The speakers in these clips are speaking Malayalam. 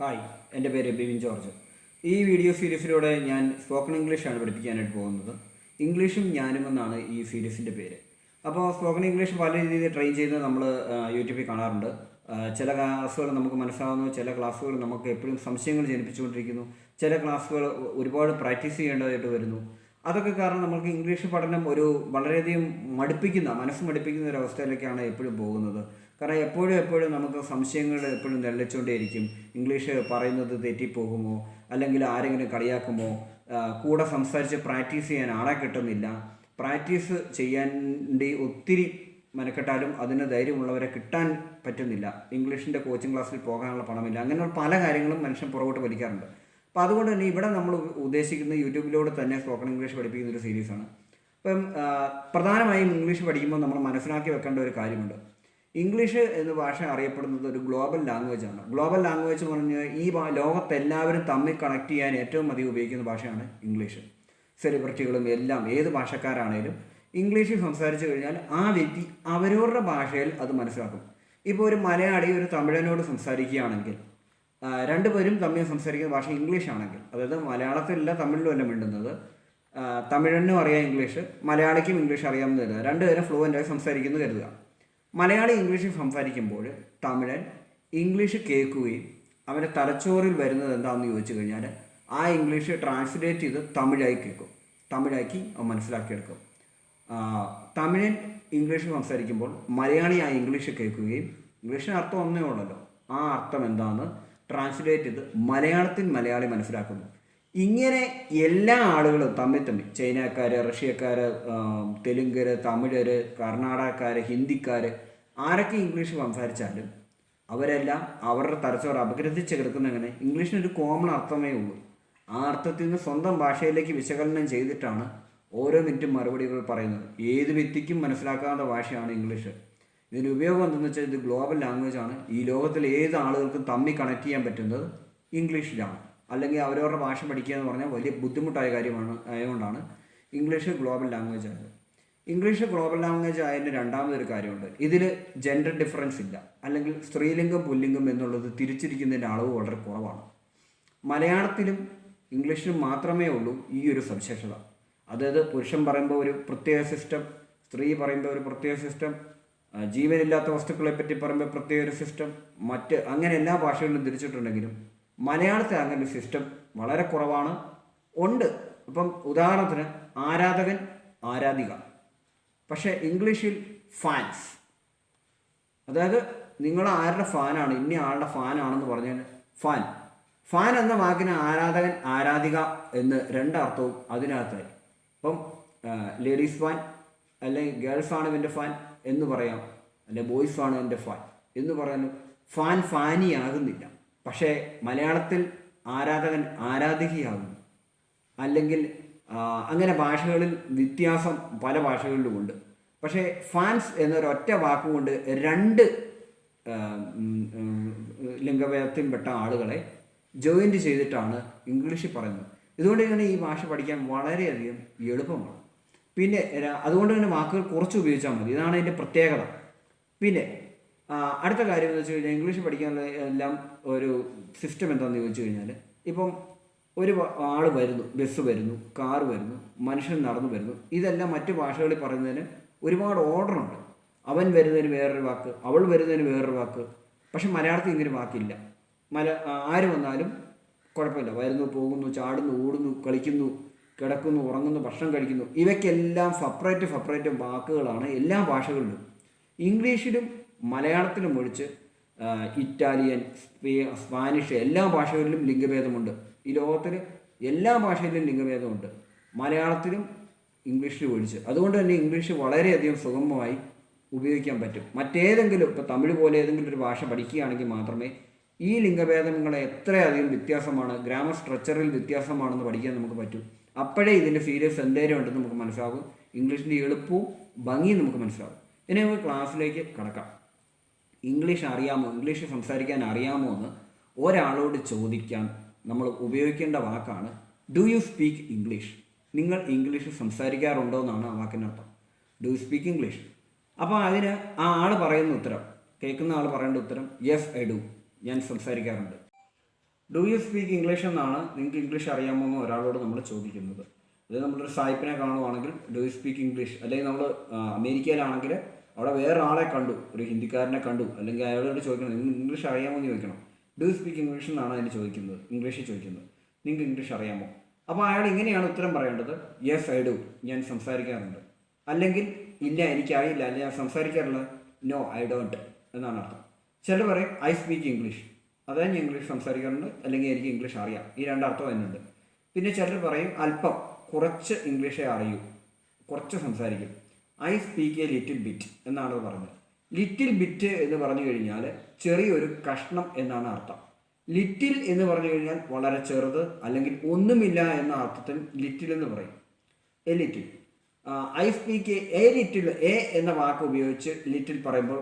ഹായ് എന്റെ പേര് ബിവിൻ ജോർജ്. ഈ വീഡിയോ സീരീസിലൂടെ ഞാൻ സ്പോക്കൺ ഇംഗ്ലീഷാണ് പഠിപ്പിക്കാനായിട്ട് പോകുന്നത്. ഇംഗ്ലീഷും ഞാനും എന്നാണ് ഈ സീരീസിന്റെ പേര്. അപ്പോൾ സ്പോക്കൺ ഇംഗ്ലീഷ് പല രീതിയിൽ ട്രെയിൻ ചെയ്ത് നമ്മൾ യൂട്യൂബിൽ കാണാറുണ്ട്. ചില ക്ലാസ്സുകൾ നമുക്ക് മനസ്സിലാവുന്നു ചില ക്ലാസ്സുകൾ നമുക്ക് എപ്പോഴും സംശയങ്ങൾ ജനിപ്പിച്ചുകൊണ്ടിരിക്കുന്നു ചില ക്ലാസ്സുകൾ ഒരുപാട് പ്രാക്ടീസ് ചെയ്യേണ്ടതായിട്ട് വരുന്നു. അതൊക്കെ കാരണം നമുക്ക് ഇംഗ്ലീഷ് പഠനം ഒരു വളരെയധികം മടുപ്പിക്കുന്ന മനസ്സ് മടുപ്പിക്കുന്ന ഒരു അവസ്ഥയിലേക്കാണ് എപ്പോഴും പോകുന്നത്. കാരണം എപ്പോഴും എപ്പോഴും നമുക്ക് സംശയങ്ങൾ എപ്പോഴും നിലച്ചുകൊണ്ടേയിരിക്കും ഇംഗ്ലീഷ് പറയുന്നത് തെറ്റിപ്പോകുമോ? അല്ലെങ്കിൽ ആരെങ്കിലും കളിയാക്കുമോ? കൂടെ സംസാരിച്ച് പ്രാക്ടീസ് ചെയ്യാൻ ആളെ കിട്ടുന്നില്ല. പ്രാക്ടീസ് ചെയ്യാൻ ഒത്തിരി മെനക്കെട്ടാലും അതിന് ധൈര്യമുള്ളവരെ കിട്ടാൻ പറ്റുന്നില്ല. ഇംഗ്ലീഷിന്റെ കോച്ചിങ് ക്ലാസ്സിൽ പോകാനുള്ള പണമില്ല. അങ്ങനെയുള്ള പല കാര്യങ്ങളും മനുഷ്യൻ പുറകോട്ട് വലിക്കാറുണ്ട്. അപ്പോൾ അതുകൊണ്ട് തന്നെ ഇവിടെ നമ്മൾ ഉദ്ദേശിക്കുന്ന യൂട്യൂബിലൂടെ തന്നെ സ്പോക്കൺ ഇംഗ്ലീഷ് പഠിപ്പിക്കുന്ന ഒരു സീരീസാണ്. അപ്പം പ്രധാനമായും ഇംഗ്ലീഷ് പഠിക്കുമ്പോൾ നമ്മൾ മനസ്സിലാക്കി വെക്കേണ്ട ഒരു കാര്യമുണ്ട്. ഇംഗ്ലീഷ് എന്ന ഭാഷ അറിയപ്പെടുന്നത് ഒരു ഗ്ലോബൽ ലാംഗ്വേജ് ആണ്. ഗ്ലോബൽ ലാംഗ്വേജ് എന്ന് പറഞ്ഞാൽ ഈ ലോകത്തെല്ലാവരും തമ്മിൽ കണക്ട് ചെയ്യാൻ ഏറ്റവും അധികം ഉപയോഗിക്കുന്ന ഭാഷയാണ് ഇംഗ്ലീഷ്. സെലിബ്രിറ്റികളും എല്ലാം ഏത് ഭാഷക്കാരാണേലും ഇംഗ്ലീഷിൽ സംസാരിച്ചു കഴിഞ്ഞാൽ ആ വ്യക്തി അവരവരുടെ ഭാഷയിൽ അത് മനസ്സിലാക്കും. ഇപ്പോൾ ഒരു മലയാളി ഒരു തമിഴനോട് സംസാരിക്കുകയാണെങ്കിൽ രണ്ടുപേരും തമ്മിൽ സംസാരിക്കുന്ന ഭാഷ ഇംഗ്ലീഷ് ആണെങ്കിൽ അതായത് മലയാളത്തിലല്ല തമിഴിലും അല്ല മിണ്ടുന്നത് തമിഴനും അറിയാം ഇംഗ്ലീഷ് മലയാളിക്കും ഇംഗ്ലീഷ് അറിയാമെന്ന് കരുതുക. രണ്ടുപേരും ഫ്ലുവന്റായി സംസാരിക്കുന്നു കരുതുക. മലയാളി ഇംഗ്ലീഷിൽ സംസാരിക്കുമ്പോൾ തമിഴൻ ഇംഗ്ലീഷ് കേൾക്കുകയും അവന്റെ തലച്ചോറിൽ വരുന്നത് എന്താണെന്ന് ചോദിച്ചു കഴിഞ്ഞാൽ ആ ഇംഗ്ലീഷ് ട്രാൻസ്ലേറ്റ് ചെയ്ത് തമിഴായി കേൾക്കും. തമിഴാക്കി അവൻ മനസ്സിലാക്കിയെടുക്കും. തമിഴൻ ഇംഗ്ലീഷ് സംസാരിക്കുമ്പോൾ മലയാളി ആ ഇംഗ്ലീഷ് കേൾക്കുകയും ഇംഗ്ലീഷിന് അർത്ഥം ഒന്നേ ഉള്ളല്ലോ. ആ അർത്ഥം എന്താണെന്ന് ട്രാൻസ്ലേറ്റ് ചെയ്ത് മലയാളത്തിൽ മലയാളി മനസ്സിലാക്കുന്നു. ഇങ്ങനെ എല്ലാ ആളുകളും തമ്മിൽ തമ്മിൽ ചൈനക്കാർ റഷ്യക്കാർ തെലുങ്കര് തമിഴര് കർണാടകക്കാർ ഹിന്ദിക്കാർ ആരൊക്കെ ഇംഗ്ലീഷ് സംസാരിച്ചാലും അവരെല്ലാം അവരുടെ തലച്ചോറ് അപഗ്രഥിച്ച് കിടക്കുന്ന ഇംഗ്ലീഷിനൊരു ഇംഗ്ലീഷിന് കോമൺ അർത്ഥമേ ഉള്ളൂ. ആ അർത്ഥത്തിൽ നിന്ന് സ്വന്തം ഭാഷയിലേക്ക് വിശകലനം ചെയ്തിട്ടാണ് ഓരോ മിനിറ്റും മറുപടികൾ പറയുന്നത്. ഏത് വ്യക്തിക്കും മനസ്സിലാക്കാവുന്ന ഭാഷയാണ് ഇംഗ്ലീഷ്. ഇതിന്റെ ഉപയോഗം എന്തെന്ന് വെച്ചാൽ ഇത് ഗ്ലോബൽ ലാംഗ്വേജ് ആണ്. ഈ ലോകത്തിലെ ഏത് ആളുകൾക്കും തമ്മിൽ കണക്ട് ചെയ്യാൻ പറ്റുന്നത് ഇംഗ്ലീഷിലാണ്. അല്ലെങ്കിൽ അവരവരുടെ ഭാഷ പഠിക്കുക എന്ന് പറഞ്ഞാൽ വലിയ ബുദ്ധിമുട്ടായ കാര്യമാണ് ആയതുകൊണ്ടാണ് ഇംഗ്ലീഷ് ഗ്ലോബൽ ലാംഗ്വേജ് ആയത്. ഇംഗ്ലീഷ് ഗ്ലോബൽ ലാംഗ്വേജ് ആയതിന്റെ രണ്ടാമതൊരു കാര്യമുണ്ട്. ഇതിൽ ജെൻഡർ ഡിഫറൻസ് ഇല്ല. അല്ലെങ്കിൽ സ്ത്രീലിംഗം പുല്ലിംഗം എന്നുള്ളത് തിരിച്ചിരിക്കുന്നതിന്റെ അളവ് വളരെ കുറവാണ്. മലയാളത്തിലും ഇംഗ്ലീഷിലും മാത്രമേ ഉള്ളൂ ഈ ഒരു സവിശേഷത. അതായത് പുരുഷൻ പറയുമ്പോൾ ഒരു പ്രത്യേക സിസ്റ്റം സ്ത്രീ പറയുമ്പോൾ ഒരു പ്രത്യേക സിസ്റ്റം ജീവനില്ലാത്ത വസ്തുക്കളെ പറ്റി പറയുമ്പോൾ പ്രത്യേക ഒരു സിസ്റ്റം മറ്റ് അങ്ങനെ എല്ലാ ഭാഷകളിലും തിരിച്ചിട്ടുണ്ടെങ്കിലും മലയാളത്തിൽ അങ്ങനെ ഒരു സിസ്റ്റം വളരെ കുറവാണ്. ഉണ്ട്. ഇപ്പം ഉദാഹരണത്തിന് ആരാധകൻ ആരാധിക. പക്ഷേ ഇംഗ്ലീഷിൽ ഫാൻസ് അതായത് നിങ്ങൾ ആരുടെ ഫാനാണ് ഇന്ന ആളുടെ ഫാനാണെന്ന് പറഞ്ഞാൽ ഫാൻ ഫാൻ എന്ന വാക്കിന് ആരാധകൻ ആരാധിക എന്ന് രണ്ടർത്ഥവും അതിനകത്തായി. ഇപ്പം ലേഡീസ് ഫാൻ അല്ലെങ്കിൽ ഗേൾസ് ആണ് ഇവന്റെ ഫാൻ എന്ന് പറയാം. അല്ലെ ബോയ്സ് ആണ് എന്റെ ഫാൻ എന്ന് പറയാനും ഫാൻ ഫാനിയാകുന്നില്ല പക്ഷേ മലയാളത്തിൽ ആരാധകൻ ആരാധികയാകും അല്ലെങ്കിൽ അങ്ങനെ ഭാഷകളിൽ വ്യത്യാസം പല ഭാഷകളിലുമുണ്ട്. പക്ഷേ ഫാൻസ് എന്നൊരൊറ്റ വാക്കുകൊണ്ട് രണ്ട് ലിംഗഭേദത്തിൽപ്പെട്ട ആളുകളെ ജോയിന്റ് ചെയ്തിട്ടാണ് ഇംഗ്ലീഷിൽ പറയുന്നത്. ഇതുകൊണ്ട് തന്നെ ഈ ഭാഷ പഠിക്കാൻ വളരെയധികം എളുപ്പമാണ്. പിന്നെ അതുകൊണ്ട് തന്നെ വാക്കുകൾ കുറച്ച് ഉപയോഗിച്ചാൽ മതി. ഇതാണ് അതിന്റെ പ്രത്യേകത. പിന്നെ അടുത്ത കാര്യം എന്ന് വെച്ച് കഴിഞ്ഞാൽ ഇംഗ്ലീഷ് പഠിക്കാനുള്ള എല്ലാം ഒരു സിസ്റ്റം എന്താണെന്ന് ചോദിച്ചു കഴിഞ്ഞാൽ ഇപ്പം ഒരു ആൾ വരുന്നു ബസ് വരുന്നു കാർ വരുന്നു മനുഷ്യൻ നടന്നു വരുന്നു. ഇതെല്ലാം മറ്റു ഭാഷകളിൽ പറയുന്നതിന് ഒരുപാട് ഓർഡറുണ്ട് അവൻ വരുന്നതിന് വേറൊരു വാക്ക് അവൾ വരുന്നതിന് വേറൊരു വാക്ക്. പക്ഷെ മലയാളത്തിൽ ഇങ്ങനെ വാക്കില്ല. മല ആര് വന്നാലും കുഴപ്പമില്ല. വരുന്നു പോകുന്നു ചാടുന്നു ഓടുന്നു കളിക്കുന്നു കിടക്കുന്നു ഉറങ്ങുന്നു ഭക്ഷണം കഴിക്കുന്നു. ഇവയ്ക്കെല്ലാം സെപ്പറേറ്റ് സെപ്പറേറ്റ് വാക്കുകളാണ് എല്ലാ ഭാഷകളിലും. ഇംഗ്ലീഷിലും മലയാളത്തിലും ഒഴിച്ച് ഇറ്റാലിയൻ സ്പേ- സ്പാനിഷ് എല്ലാ ഭാഷകളിലും ലിംഗഭേദമുണ്ട്. ഈ ലോകത്തിൽ എല്ലാ ഭാഷയിലും ലിംഗഭേദമുണ്ട്. മലയാളത്തിലും ഇംഗ്ലീഷിലും ഒഴിച്ച്. അതുകൊണ്ട് തന്നെ ഇംഗ്ലീഷ് വളരെയധികം സുഗമമായി ഉപയോഗിക്കാൻ പറ്റും. മറ്റേതെങ്കിലും ഇപ്പോൾ തമിഴ് പോലെ ഏതെങ്കിലും ഒരു ഭാഷ പഠിക്കുകയാണെങ്കിൽ മാത്രമേ ഈ ലിംഗഭേദങ്ങളെ എത്രയധികം വ്യത്യാസമാണ് ഗ്രാമർ സ്ട്രക്ചറിൽ വ്യത്യാസമാണെന്ന് പഠിക്കാൻ നമുക്ക് പറ്റൂ. അപ്പോഴേ ഇതിന്റെ സീരിയസ് എന്തേലും ഉണ്ടെന്ന് നമുക്ക് മനസ്സിലാകും. ഇംഗ്ലീഷിന്റെ എളുപ്പവും ഭംഗിയും നമുക്ക് മനസ്സിലാകും. ഇനി നമുക്ക് ക്ലാസ്സിലേക്ക് കടക്കാം. ഇംഗ്ലീഷ് അറിയാമോ? ഇംഗ്ലീഷ് സംസാരിക്കാൻ അറിയാമോ എന്ന് ഒരാളോട് ചോദിക്കാൻ നമ്മൾ ഉപയോഗിക്കേണ്ട വാക്കാണ് ഡു യു സ്പീക്ക് ഇംഗ്ലീഷ് നിങ്ങൾ ഇംഗ്ലീഷ് സംസാരിക്കാറുണ്ടോ എന്നാണ് ആ വാക്കിനർത്ഥം ഡു യു സ്പീക്ക് ഇംഗ്ലീഷ് അപ്പോൾ അതിന് ആ ആൾ പറയുന്ന ഉത്തരം കേൾക്കുന്ന ആൾ പറയേണ്ട ഉത്തരം യെസ് ഐ ഡു ഞാൻ സംസാരിക്കാറുണ്ട്. ഡു യു സ്പീക്ക് ഇംഗ്ലീഷ് എന്നാണ് നിങ്ങൾക്ക് ഇംഗ്ലീഷ് അറിയാമോ എന്ന് ഒരാളോട് നമ്മൾ ചോദിക്കുന്നത്. അതായത് നമ്മളൊരു സായിപ്പിനെ കാണുവാണെങ്കിൽ ഡു യു സ്പീക്ക് ഇംഗ്ലീഷ് അല്ലെങ്കിൽ നമ്മൾ അമേരിക്കയിലാണെങ്കിൽ അവിടെ വേറെ ആളെ കണ്ടു ഒരു ഹിന്ദിക്കാരനെ കണ്ടു അല്ലെങ്കിൽ അയാളോട് ചോദിക്കണം നിങ്ങൾ ഇംഗ്ലീഷ് അറിയാമോ? എന്ന് ചോദിക്കണം. ഡു സ്പീക്ക് ഇംഗ്ലീഷ് എന്നാണ് അതിന് ചോദിക്കുന്നത് ഇംഗ്ലീഷിൽ ചോദിക്കുന്നത്. നിങ്ങൾക്ക് ഇംഗ്ലീഷ് അറിയാമോ? അപ്പോൾ അയാൾ ഇങ്ങനെയാണ് ഉത്തരം പറയേണ്ടത്. യെസ് ഐ ഡു ഞാൻ സംസാരിക്കാറുണ്ട്. അല്ലെങ്കിൽ ഇല്ല എനിക്കറിയില്ല. അല്ലെങ്കിൽ ഞാൻ സംസാരിക്കാറില്ല. നോ ഐ ഡോണ്ട് എന്നാണ് അർത്ഥം. ചിലർ പറയും ഐ സ്പീക്ക് ഇംഗ്ലീഷ് അതായത് ഞാൻ ഇംഗ്ലീഷ് സംസാരിക്കാറുണ്ട് അല്ലെങ്കിൽ എനിക്ക് ഇംഗ്ലീഷ് അറിയാം. ഈ രണ്ടർത്ഥം അതിനുണ്ട്. പിന്നെ ചിലർ പറയും അല്പം കുറച്ച് ഇംഗ്ലീഷേ അറിയൂ. കുറച്ച് സംസാരിക്കും. I speak a little bit എന്നാണ് അത് പറഞ്ഞത്. ലിറ്റിൽ ബിറ്റ് എന്ന് പറഞ്ഞു കഴിഞ്ഞാൽ ചെറിയൊരു കഷ്ണം എന്നാണ് അർത്ഥം. ലിറ്റിൽ എന്ന് പറഞ്ഞു കഴിഞ്ഞാൽ വളരെ ചെറുത് അല്ലെങ്കിൽ ഒന്നുമില്ല എന്ന അർത്ഥത്തിൽ ലിറ്റിൽ എന്ന് പറയും. A little I speak a little a എന്ന വാക്ക് ഉപയോഗിച്ച് ലിറ്റിൽ പറയുമ്പോൾ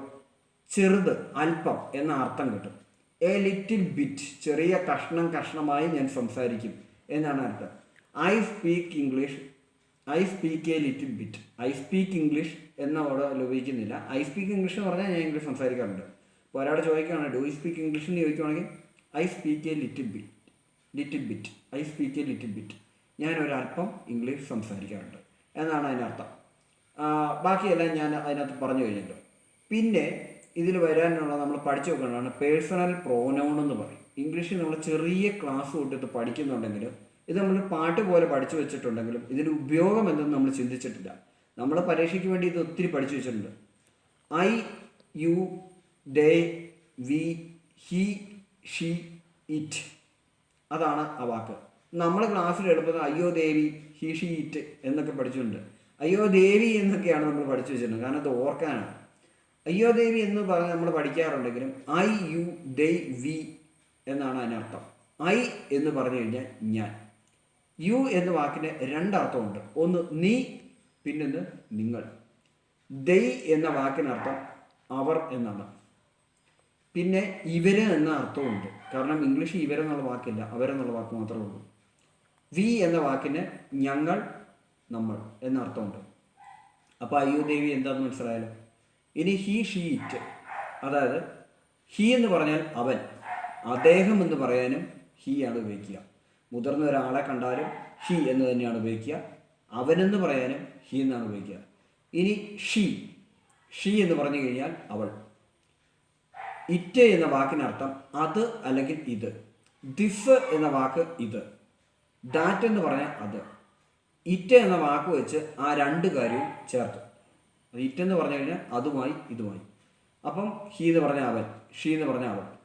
ചെറുത് അല്പം എന്ന അർത്ഥം കിട്ടും. എ ലിറ്റിൽ ബിറ്റ് ചെറിയ കഷ്ണം കഷ്ണമായി ഞാൻ സംസാരിക്കും എന്നാണ് അർത്ഥം. I speak English I speak a little bit I speak English എന്ന അവിടെ ഉപയോഗിക്കുന്നില്ല ഐ സ്പീക്ക് ഇംഗ്ലീഷ് എന്ന് പറഞ്ഞാൽ ഞാൻ ഇംഗ്ലീഷ് സംസാരിക്കാറുണ്ട്. അപ്പോൾ ഒരാൾ ചോദിക്കുകയാണ് ഡു ഐ സ്പീക്ക് ഇംഗ്ലീഷ് എന്ന് ചോദിക്കുകയാണെങ്കിൽ I speak a little bit little bit I speak a little bit ഞാൻ ഒരല്പം ഇംഗ്ലീഷ് സംസാരിക്കാറുണ്ട്. എന്നാണ് അതിനർത്ഥം ബാക്കിയെല്ലാം ഞാൻ അതിനകത്ത് പറഞ്ഞു കഴിഞ്ഞിട്ടുണ്ട് പിന്നെ ഇതിൽ വരാനുള്ള നമ്മൾ പഠിച്ചു നോക്കേണ്ടതാണ് പേഴ്സണൽ പ്രോനൗൺ എന്ന് പറയും. ഇംഗ്ലീഷിൽ നമ്മൾ ചെറിയ ക്ലാസ് തൊട്ടിട്ട് പഠിക്കുന്നുണ്ടെങ്കിലും ഇത് നമ്മൾ പാട്ട് പോലെ പഠിച്ചു വെച്ചിട്ടുണ്ടെങ്കിലും ഇതിന്റെ ഉപയോഗം എന്തെന്ന് നമ്മൾ ചിന്തിച്ചിട്ടില്ല. നമ്മൾ പരീക്ഷയ്ക്ക് വേണ്ടി ഇത് ഒത്തിരി പഠിച്ചു വെച്ചിട്ടുണ്ട്. I you they we he she it അതാണ് ആ വാക്ക്. നമ്മൾ ക്ലാസ്സിൽ എടുപ്പത് അയ്യോ ദേവി ഹി ഷി ഇറ്റ് എന്നൊക്കെ പഠിച്ചിട്ടുണ്ട്. അയ്യോ ദേവി എന്നൊക്കെയാണ് നമ്മൾ പഠിച്ചു വെച്ചിട്ടുണ്ട്. കാരണം അത് ഓർക്കാനാണ്. അയ്യോ ദേവി എന്ന് പറഞ്ഞ് നമ്മൾ പഠിക്കാറുണ്ടെങ്കിലും ഐ യു ഡേ വി എന്നാണ് അതിനർത്ഥം. ഐ എന്ന് പറഞ്ഞു കഴിഞ്ഞാൽ ഞാൻ. യു എന്ന വാക്കിന് രണ്ടർത്ഥമുണ്ട്. ഒന്ന് നീ പിന്നൊന്ന് നിങ്ങൾ. ദൈ എന്ന വാക്കിനർത്ഥം അവർ എന്നാണ്. പിന്നെ ഇവർ എന്ന അർത്ഥമുണ്ട്. കാരണം ഇംഗ്ലീഷ് ഇവരെന്നുള്ള വാക്കില്ല അവരെന്നുള്ള വാക്ക് മാത്രമേ ഉള്ളൂ. വി എന്ന വാക്കിന് ഞങ്ങൾ നമ്മൾ എന്ന അർത്ഥമുണ്ട്. അപ്പോൾ അയ്യോ ദേവി എന്താന്ന് മനസ്സിലായാലും? ഇനി ഹി ഷീ ഇറ്റ്. അതായത് ഹി എന്ന് പറഞ്ഞാൽ അവൻ. അദ്ദേഹം എന്ന് പറയാനും ഹി ആണ് ഉപയോഗിക്കുക. മുതിർന്ന ഒരാളെ കണ്ടാലും ഹി എന്ന് തന്നെയാണ് ഉപയോഗിക്കുക. അവനെന്ന് പറയാനും ഹി എന്നാണ് ഉപയോഗിക്കുക. ഇനി ഷി. ഷി എന്ന് പറഞ്ഞു കഴിഞ്ഞാൽ അവൾ. ഇറ്റ് എന്ന വാക്കിനർത്ഥം അത് അല്ലെങ്കിൽ ഇത്. ദിസ് എന്ന വാക്ക് ഇത്. ഡാറ്റ് എന്ന് പറഞ്ഞാൽ അത്. ഇറ്റ് എന്ന വാക്ക് വെച്ച് ആ രണ്ട് കാര്യവും ചേർത്തു. ഇറ്റ് എന്ന് പറഞ്ഞു കഴിഞ്ഞാൽ അതുമായി ഇതുമായി. അപ്പം ഹി എന്ന് പറഞ്ഞാൽ അവൻ. ഷി എന്ന് പറഞ്ഞാൽ അവൻ.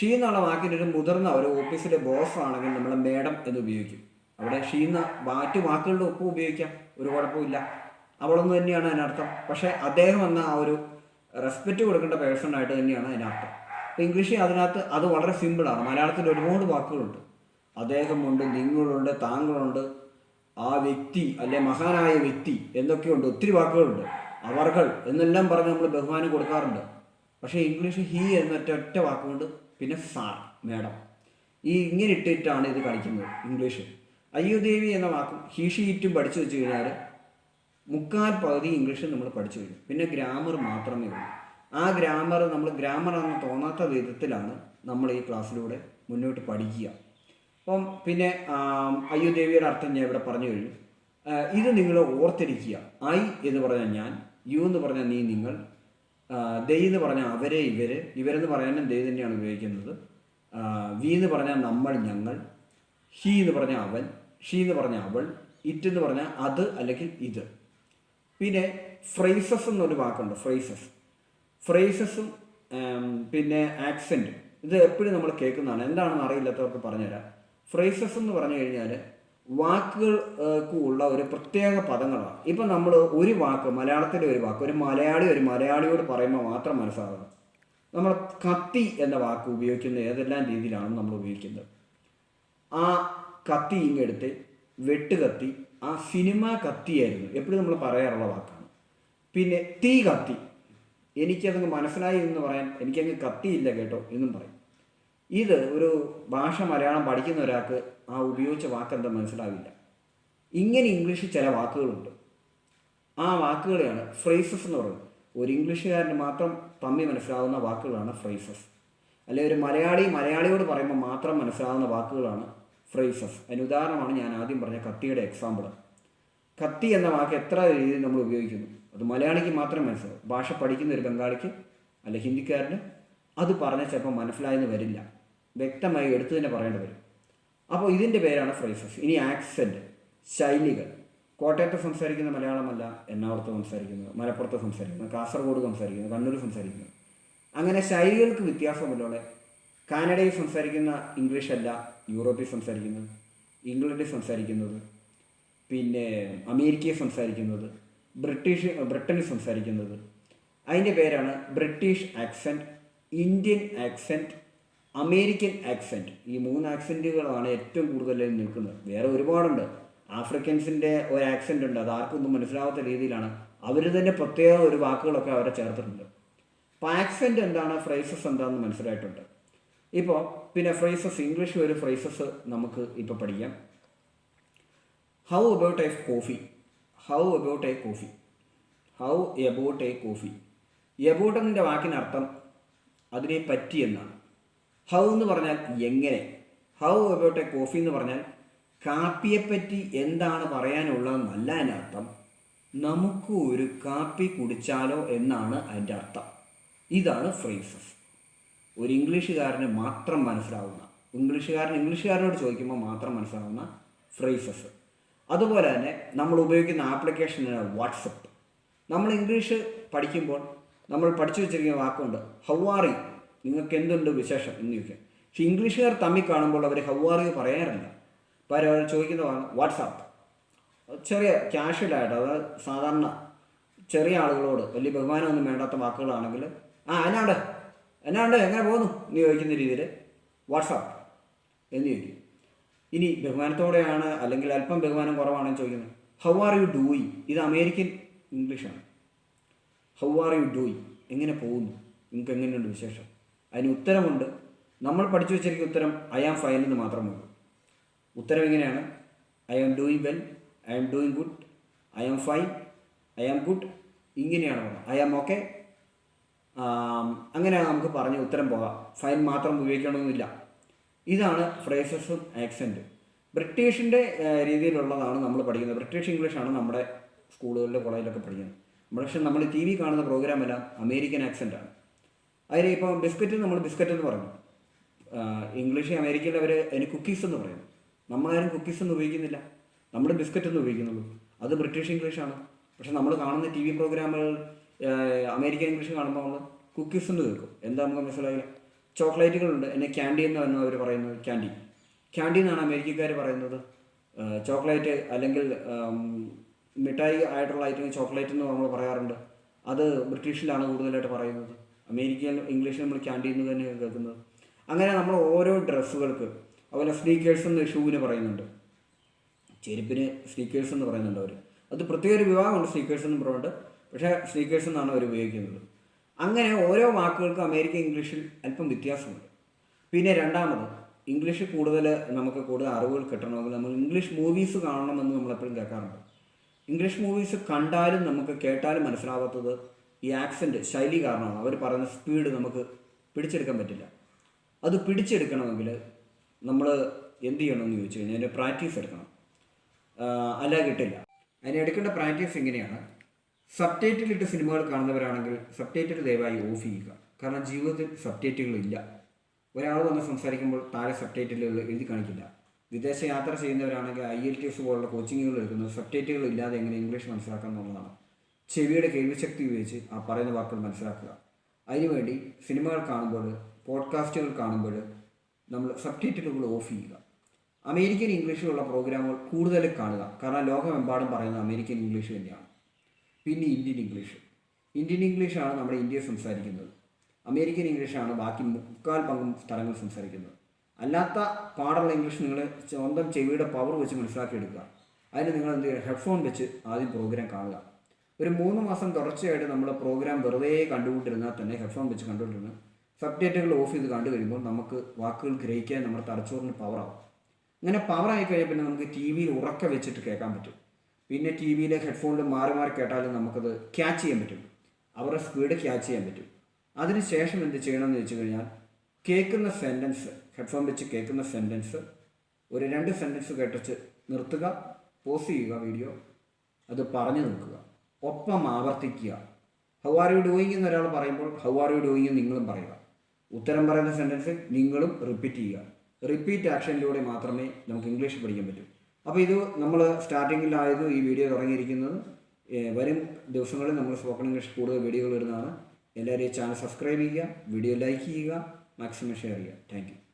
ഷീ എന്നുള്ള വാക്കിന്റെ ഒരു മുതിർന്ന ഒരു ഓഫീസിലെ ബോസ് ആണെങ്കിൽ നമ്മൾ മേഡം എന്ന് ഉപയോഗിക്കും. അവിടെ ഷീ എന്ന മറ്റു വാക്കുകളുടെ ഒപ്പം ഉപയോഗിക്കാം. ഒരു കുഴപ്പമില്ല അവളൊന്നും തന്നെയാണ് അതിനർത്ഥം. പക്ഷേ അദ്ദേഹം എന്ന ആ ഒരു റെസ്പെക്റ്റ് കൊടുക്കേണ്ട പേഴ്സൺ ആയിട്ട് തന്നെയാണ് അതിനർത്ഥം. അപ്പോൾ ഇംഗ്ലീഷിൽ അതിനകത്ത് അത് വളരെ സിമ്പിളാണ് മലയാളത്തിൽ ഒരുപാട് വാക്കുകളുണ്ട്. അദ്ദേഹമുണ്ട് നിങ്ങളുണ്ട് താങ്കളുണ്ട്. ആ വ്യക്തി അല്ലെ മഹാനായ വ്യക്തി എന്നൊക്കെയുണ്ട്. ഒത്തിരി വാക്കുകളുണ്ട്. അവർകൾ എന്നെല്ലാം പറഞ്ഞ് നമ്മൾ ബഹുമാനം കൊടുക്കാറുണ്ട്. പക്ഷേ ഇംഗ്ലീഷ് ഹീ എന്നൊറ്റ ഒറ്റ വാക്കുകൊണ്ട് പിന്നെ സാർ മേഡം. ഈ ഇങ്ങനെ ഇട്ടിട്ടാണ് ഇത് കളിക്കുന്നത് ഇംഗ്ലീഷ്. അയ്യോദേവി എന്ന വാക്കും ഹീഷി ഇറ്റും പഠിച്ചു വെച്ച് കഴിഞ്ഞാൽ മുക്കാൽ പകുതി ഇംഗ്ലീഷ് നമ്മൾ പഠിച്ചു കഴിഞ്ഞു. പിന്നെ ഗ്രാമർ മാത്രമേ ഉള്ളൂ. ആ ഗ്രാമർ നമ്മൾ ഗ്രാമർ എന്ന് തോന്നാത്ത വിധത്തിലാണ് നമ്മൾ ഈ ക്ലാസ്സിലൂടെ മുന്നോട്ട് പഠിക്കുക. അപ്പം പിന്നെ അയ്യോദേവിയുടെ അയ്യോ ദേവിയുടെ അർത്ഥം ഞാൻ ഇവിടെ പറഞ്ഞു കഴിഞ്ഞു. ഇത് നിങ്ങൾ ഓർത്തിരിക്കുക. ഐ എന്ന് പറഞ്ഞാൽ ഞാൻ യു എന്ന് പറഞ്ഞാൽ നീ നിങ്ങൾ ദൈ എന്ന് പറഞ്ഞാൽ അവരെ ഇവർ ഇവരെന്ന് പറയാനും ദൈ തന്നെയാണ് ഉപയോഗിക്കുന്നത്. വി എന്ന് പറഞ്ഞാൽ നമ്മൾ ഞങ്ങൾ ഹി എന്ന് പറഞ്ഞാൽ അവൻ ഷീ എന്ന് പറഞ്ഞാൽ അവൾ ഇറ്റ് എന്ന് പറഞ്ഞാൽ അത് അല്ലെങ്കിൽ ഇത്. പിന്നെ ഫ്രേസസ് എന്നൊരു വാക്കുണ്ട് ഫ്രേസസ്. ഫ്രേസസും പിന്നെ ആക്സെന്റ്. ഇത് എപ്പോഴും നമ്മൾ കേൾക്കുന്നതാണ്. എന്താണെന്ന് അറിയില്ലാത്തവർക്ക് പറഞ്ഞുതരാം. ഫ്രേസസ് എന്ന് പറഞ്ഞു കഴിഞ്ഞാൽ വാക്കുകൾക്ക് ഉള്ള ഒരു പ്രത്യേക പദങ്ങളാണ്. ഇപ്പം നമ്മൾ ഒരു വാക്ക് മലയാളത്തിലെ ഒരു വാക്ക് ഒരു മലയാളി ഒരു മലയാളിയോട് പറയുമ്പോൾ മാത്രം മനസ്സിലാകുന്നത് നമ്മൾ കത്തി എന്ന വാക്ക് ഉപയോഗിക്കുന്ന ഏതെല്ലാം രീതിയിലാണ് നമ്മൾ ഉപയോഗിക്കുന്നത്? ആ കത്തി ഇങ്ങെടുത്ത് വെട്ടുകത്തി ആ സിനിമ കത്തിയായിരുന്നു. എപ്പോഴും നമ്മൾ പറയാറുള്ള വാക്കാണ്. പിന്നെ തീ കത്തി. എനിക്കതങ്ങ് മനസ്സിലായി എന്ന് പറയാൻ എനിക്കങ്ങ് കത്തിയില്ല കേട്ടോ എന്നും പറയും. ഇത് ഒരു ഭാഷ മലയാളം പഠിക്കുന്ന ഒരാൾക്ക് ആ ഉപയോഗിച്ച വാക്കെന്താ മനസ്സിലാവില്ല. ഇങ്ങനെ ഇംഗ്ലീഷിൽ ചില വാക്കുകളുണ്ട്. ആ വാക്കുകളെയാണ് ഫ്രേസസ് എന്ന് പറയുന്നത്. ഒരു ഇംഗ്ലീഷുകാരന് മാത്രം തമ്മി മനസ്സിലാവുന്ന വാക്കുകളാണ് ഫ്രേസസ് അല്ലെങ്കിൽ ഒരു മലയാളി മലയാളിയോട് പറയുമ്പോൾ മാത്രം മനസ്സിലാവുന്ന വാക്കുകളാണ് ഫ്രേസസ് അതിന് ഉദാഹരണമാണ് ഞാൻ ആദ്യം പറഞ്ഞ കത്തിയുടെ എക്സാമ്പിൾ കത്തി എന്ന വാക്ക് എത്ര രീതിയിൽ നമ്മൾ ഉപയോഗിക്കുന്നു? അത് മലയാളിക്ക് മാത്രം മനസ്സിലാവും. ഭാഷ പഠിക്കുന്ന ഒരു ബംഗാളിക്ക് അല്ലെ ഹിന്ദിക്കാരന് അത് പറഞ്ഞാൽ ചിലപ്പോൾ മനസ്സിലായെന്ന് വരില്ല. വ്യക്തമായി എടുത്തു തന്നെ പറയേണ്ടി വരും. അപ്പോൾ ഇതിന്റെ പേരാണ് ഫ്രൈസസ് ഇനി ആക്സെന്റ് ശൈലികൾ. കോട്ടയത്ത് സംസാരിക്കുന്ന മലയാളമല്ല എറണാകുളത്ത് സംസാരിക്കുന്നത് മലപ്പുറത്ത് സംസാരിക്കുന്നത് കാസർഗോഡ് സംസാരിക്കുന്നത് കണ്ണൂർ സംസാരിക്കുന്നത് അങ്ങനെ ശൈലികൾക്ക് വ്യത്യാസമുള്ളവിടെ കാനഡയിൽ സംസാരിക്കുന്ന ഇംഗ്ലീഷ് അല്ല യൂറോപ്പിൽ സംസാരിക്കുന്നത് ഇംഗ്ലണ്ടിൽ സംസാരിക്കുന്നത് പിന്നെ അമേരിക്കയിൽ സംസാരിക്കുന്നത് ബ്രിട്ടീഷ് ബ്രിട്ടനിൽ സംസാരിക്കുന്നത്. അതിന്റെ പേരാണ് British accent Indian accent American accent ഈ മൂന്ന് ആക്സെന്റുകളാണ് ഏറ്റവും കൂടുതൽ നിൽക്കുന്നത്. വേറെ ഒരുപാടുണ്ട്. ആഫ്രിക്കൻസിന്റെ ഒരു ആക്സെന്റ് ഉണ്ട്. അത് ആർക്കൊന്നും മനസ്സിലാവാത്ത രീതിയിലാണ് അവർ തന്നെ പ്രത്യേക ഒരു വാക്കുകളൊക്കെ അവരെ ചേർത്തിട്ടുണ്ട്. അപ്പോൾ ആക്സെന്റ് എന്താണ്? ഫ്രൈസസ് എന്താണെന്ന് മനസ്സിലായിട്ടുണ്ട്. ഇപ്പോൾ പിന്നെ ഫ്രൈസസ് ഇംഗ്ലീഷ് ഒരു ഫ്രൈസസ് നമുക്ക് ഇപ്പോൾ പഠിക്കാം. How about a coffee how about a coffee how about a coffee about എന്നതിന്റെ വാക്കിനർത്ഥം അതിനെ പറ്റി എന്നാണ്. ഹൗ എന്ന് പറഞ്ഞാൽ എങ്ങനെ? ഹൗ എബൌട്ട് എ കോഫി എന്ന് പറഞ്ഞാൽ കാപ്പിയെപ്പറ്റി എന്താണ് പറയാനുള്ളതെന്നല്ല നല്ല അർത്ഥം. നമുക്ക് ഒരു കാപ്പി കുടിച്ചാലോ എന്നാണ് അതിന്റെ അർത്ഥം. ഇതാണ് ഫ്രേസസ് ഒരു ഇംഗ്ലീഷുകാരന് മാത്രം മനസ്സിലാവുന്ന ഇംഗ്ലീഷുകാരൻ ഇംഗ്ലീഷുകാരനോട് ചോദിക്കുമ്പോൾ മാത്രം മനസ്സിലാവുന്ന ഫ്രേസസ് അതുപോലെ തന്നെ നമ്മൾ ഉപയോഗിക്കുന്ന ആപ്ലിക്കേഷനാണ് വാട്സപ്പ് നമ്മൾ ഇംഗ്ലീഷ് പഠിക്കുമ്പോൾ നമ്മൾ പഠിച്ചു വെച്ചിരിക്കുന്ന വാക്കുണ്ട് ഹൗ ആർ യു? നിങ്ങൾക്ക് എന്തുണ്ട് വിശേഷം? എന്ന് ചോദിക്കാം പക്ഷെ ഇംഗ്ലീഷുകാർ തമ്മിൽ കാണുമ്പോൾ അവർ ഹൗ ആർ യു പറയാറില്ല. അപ്പോൾ അവർ ചോദിക്കുന്നതാണ് വാട്സാപ്പ് ചെറിയ ക്യാഷ്വലായിട്ട് അതായത് സാധാരണ ചെറിയ ആളുകളോട് വലിയ ബഹുമാനമൊന്നും വേണ്ടാത്ത വാക്കുകളാണെങ്കിൽ ആ എന്നാണ്ട്? എന്നാണ്ട്? എങ്ങനെ പോകുന്നു? എന്ന് ചോദിക്കുന്ന രീതിയിൽ വാട്സാപ്പ് എന്ന് ചോദിക്കും. ഇനി ബഹുമാനത്തോടെയാണ് അല്ലെങ്കിൽ അല്പം ബഹുമാനം കുറവാണെന്ന് ചോദിക്കുന്നത് ഹൗ ആർ യു ഡൂയി ഇത് അമേരിക്കൻ ഇംഗ്ലീഷാണ്. ഹൗ ആർ യു ഡൂയി എങ്ങനെ പോകുന്നു? നിങ്ങൾക്ക് എങ്ങനെയുണ്ട് വിശേഷം? അതിന് ഉത്തരമുണ്ട്. നമ്മൾ പഠിച്ചു വെച്ചിരിക്കുന്ന ഉത്തരം ഐ ആം ഫൈൻ എന്ന് മാത്രമേ ഉള്ളൂ. ഉത്തരം എങ്ങനെയാണ്? I am doing well I am doing good I am fine I am good ഇങ്ങനെയാണ് ഐ ആം ഓക്കെ അങ്ങനെയാണ് നമുക്ക് പറഞ്ഞ് ഉത്തരം പോകാം ഫൈൻ മാത്രം ഉപയോഗിക്കണമെന്നില്ല. ഇതാണ് ഫ്രേസസും ആക്സെന്റും. ബ്രിട്ടീഷിന്റെ രീതിയിലുള്ളതാണ് നമ്മൾ പഠിക്കുന്നത്. ബ്രിട്ടീഷ് ഇംഗ്ലീഷാണ് നമ്മുടെ സ്കൂളുകളിലും കോളേജിലൊക്കെ പഠിക്കുന്നത്. പക്ഷേ നമ്മൾ ടി വി കാണുന്ന പ്രോഗ്രാമെല്ലാം അമേരിക്കൻ ആക്സെന്റാണ് അതിൽ ഇപ്പോൾ ബിസ്ക്കറ്റ് നമ്മൾ ബിസ്ക്കറ്റ് എന്ന് പറയും. ഇംഗ്ലീഷ് അമേരിക്കയിൽ അവർ അതിന് കുക്കീസ് എന്ന് പറയുന്നു നമ്മളാരും കുക്കീസ് ഒന്നും ഉപയോഗിക്കുന്നില്ല. നമ്മൾ ബിസ്ക്കറ്റ് എന്ന് ഉപയോഗിക്കുന്നുള്ളൂ. അത് ബ്രിട്ടീഷ് ഇംഗ്ലീഷാണ് പക്ഷെ നമ്മൾ കാണുന്ന ടി വി പ്രോഗ്രാമുകൾ അമേരിക്കൻ ഇംഗ്ലീഷ് കാണുമ്പോൾ നമ്മൾ കുക്കീസ് എന്ന് കേൾക്കും. എന്താ നമുക്ക് മനസ്സിലായില്ല. ചോക്ലേറ്റുകളുണ്ട്. എന്നെ ക്യാൻഡി എന്നാണ് അവർ പറയുന്നത് ക്യാൻഡി. ക്യാൻഡി എന്നാണ് അമേരിക്കക്കാർ പറയുന്നത്. ചോക്ലേറ്റ് അല്ലെങ്കിൽ മിഠായി ആയിട്ടുള്ള ഐറ്റം ചോക്ലേറ്റ് എന്ന് നമ്മൾ പറയാറുണ്ട്. അത് ബ്രിട്ടീഷിലാണ് കൂടുതലായിട്ട് പറയുന്നത്. അമേരിക്കൻ ഇംഗ്ലീഷിൽ നമ്മൾ ക്യാൻഡി എന്ന് തന്നെ കേൾക്കുന്നത്. അങ്ങനെ നമ്മൾ ഓരോ ഡ്രസ്സുകൾക്ക് അതുപോലെ സ്നീക്കേഴ്സ് എന്ന് ഷൂവിന് പറയുന്നുണ്ട്. ചെരുപ്പിന് സ്നീക്കേഴ്സ് എന്ന് പറയുന്നുണ്ട് അവർ അത് പ്രത്യേക ഒരു വിഭാഗമുണ്ട് സ്നീക്കേഴ്സ് എന്ന് പറയുന്നുണ്ട്. പക്ഷേ സ്നീക്കേഴ്സ് എന്നാണ് അവർ ഉപയോഗിക്കുന്നത്. അങ്ങനെ ഓരോ വാക്കുകൾക്കും അമേരിക്കൻ ഇംഗ്ലീഷിൽ അല്പം വ്യത്യാസമുണ്ട്. പിന്നെ രണ്ടാമത് ഇംഗ്ലീഷ് കൂടുതൽ നമുക്ക് കൂടുതൽ അറിവുകൾ കിട്ടണമെങ്കിൽ നമ്മൾ ഇംഗ്ലീഷ് മൂവീസ് കാണണമെന്ന് നമ്മളെപ്പോഴും കേൾക്കാറുണ്ട്. ഇംഗ്ലീഷ് മൂവീസ് കണ്ടാലും നമുക്ക് കേട്ടാലും മനസ്സിലാവാത്തത് ഈ ആക്സെന്റ് ശൈലി കാരണമാണ്. അവർ പറയുന്ന സ്പീഡ് നമുക്ക് പിടിച്ചെടുക്കാൻ പറ്റില്ല. അത് പിടിച്ചെടുക്കണമെങ്കിൽ നമ്മൾ എന്ത് ചെയ്യണമെന്ന് ചോദിച്ചു കഴിഞ്ഞാൽ അതിന്റെ പ്രാക്ടീസ് എടുക്കണം. അല്ല കിട്ടില്ല. അതിന് എടുക്കേണ്ട പ്രാക്ടീസ് എങ്ങനെയാണ് സബ് ടൈറ്റിലിട്ട് സിനിമകൾ കാണുന്നവരാണെങ്കിൽ സബ് ടൈറ്റിൽ ദയവായി ഓഫ് ചെയ്യുക. കാരണം ജീവിതത്തിൽ സബ് ടൈറ്റിലുകളില്ല ഒരാൾ വന്ന് സംസാരിക്കുമ്പോൾ താഴെ സബ് ടൈറ്റിലുകൾ എഴുതി കാണിക്കില്ല. വിദേശ യാത്ര ചെയ്യുന്നവരാണെങ്കിൽ ഐ എൽ ടി എസ് പോലുള്ള കോച്ചിങ്ങുകൾ എടുക്കുന്നത് സബ് ടൈറ്റിലുകൾ ഇല്ലാതെ എങ്ങനെ ഇംഗ്ലീഷ് മനസ്സിലാക്കാം എന്നുള്ളതാണ്. ചെവിയുടെ കേൾവിശക്തി ഉപയോഗിച്ച് ആ പറയുന്ന വാക്കുകൾ മനസ്സിലാക്കുക. അതിനുവേണ്ടി സിനിമകൾ കാണുമ്പോൾ പോഡ്കാസ്റ്റുകൾ കാണുമ്പോൾ നമ്മൾ സബ് ടൈറ്റിലുകൾ ഓഫ് ചെയ്യുക. അമേരിക്കൻ ഇംഗ്ലീഷിലുള്ള പ്രോഗ്രാമുകൾ കൂടുതൽ കാണുക. കാരണം ലോകമെമ്പാടും പറയുന്നത് അമേരിക്കൻ ഇംഗ്ലീഷ് തന്നെയാണ്. പിന്നെ ഇന്ത്യൻ ഇംഗ്ലീഷ്. ഇന്ത്യൻ ഇംഗ്ലീഷാണ് നമ്മുടെ ഇന്ത്യയിൽ സംസാരിക്കുന്നത്. അമേരിക്കൻ ഇംഗ്ലീഷാണ് ബാക്കി മുക്കാൽ പങ്കും സ്ഥലങ്ങൾ സംസാരിക്കുന്നത്. അല്ലാത്ത പാടുള്ള ഇംഗ്ലീഷ് നിങ്ങൾ സ്വന്തം ചെവിയുടെ പവർ വെച്ച് മനസ്സിലാക്കിയെടുക്കുക. അതിന് നിങ്ങൾ എന്ത് ചെയ്യുക ഹെഡ്ഫോൺ വെച്ച് ആദ്യം പ്രോഗ്രാം കാണുക. ഒരു മൂന്ന് മാസം തുടർച്ചയായിട്ട് നമ്മൾ പ്രോഗ്രാം വെറുതെ കണ്ടുകൊണ്ടിരുന്നാൽ തന്നെ ഹെഡ്ഫോൺ വെച്ച് കണ്ടുകൊണ്ടിരുന്ന് സബ്ജക്റ്റുകൾ ഓഫ് ചെയ്ത് കണ്ടു കഴിയുമ്പോൾ നമുക്ക് വാക്കുകൾ ഗ്രഹിക്കാൻ നമ്മുടെ തലച്ചോറിന് പവറാവും അങ്ങനെ പവറായി കഴിഞ്ഞാൽ പിന്നെ നമുക്ക് ടി വിയിൽ ഉറക്കെ വെച്ചിട്ട് കേൾക്കാൻ പറ്റും. പിന്നെ ടി വിയിലെ ഹെഡ്ഫോണിൽ മാറി മാറി കേട്ടാലും നമുക്കത് ക്യാച്ച് ചെയ്യാൻ പറ്റും. അവരുടെ സ്പീഡ് ക്യാച്ച് ചെയ്യാൻ പറ്റും. അതിനുശേഷം എന്ത് ചെയ്യണമെന്ന് വെച്ച് കഴിഞ്ഞാൽ കേൾക്കുന്ന സെന്റൻസ് ഹെഡ്ഫോൺ വെച്ച് കേൾക്കുന്ന സെന്റൻസ് ഒരു രണ്ട് സെന്റൻസ് കേട്ടിച്ച് നിർത്തുക പോസ് ചെയ്യുക വീഡിയോ അത് പറഞ്ഞു നോക്കുക. ഒപ്പം ആവർത്തിക്കുക. ഹൗ ആർ യു ഡൂയിങ് എന്ന് ഒരാൾ പറയുമ്പോൾ ഹൗ ആർ യു ഡൂയിങ് നിങ്ങളും പറയുക. ഉത്തരം പറയുന്ന സെന്റൻസ് നിങ്ങളും റിപ്പീറ്റ് ചെയ്യുക. റിപ്പീറ്റ് ആക്ഷനിലൂടെ മാത്രമേ നമുക്ക് ഇംഗ്ലീഷ് പഠിക്കാൻ പറ്റൂ. അപ്പോൾ ഇത് നമ്മൾ സ്റ്റാർട്ടിങ്ങിലായത് ഈ വീഡിയോ തുടങ്ങിയിരിക്കുന്നത്. വരും ദിവസങ്ങളിൽ നമ്മൾ സ്പോക്കൺ ഇംഗ്ലീഷ് കൂടുതൽ വീഡിയോകൾ വരുന്നതാണ് എല്ലാവരെയും ചാനൽ സബ്സ്ക്രൈബ് ചെയ്യുക വീഡിയോ ലൈക്ക് ചെയ്യുക മാക്സിമം ഷെയർ ചെയ്യുക. താങ്ക്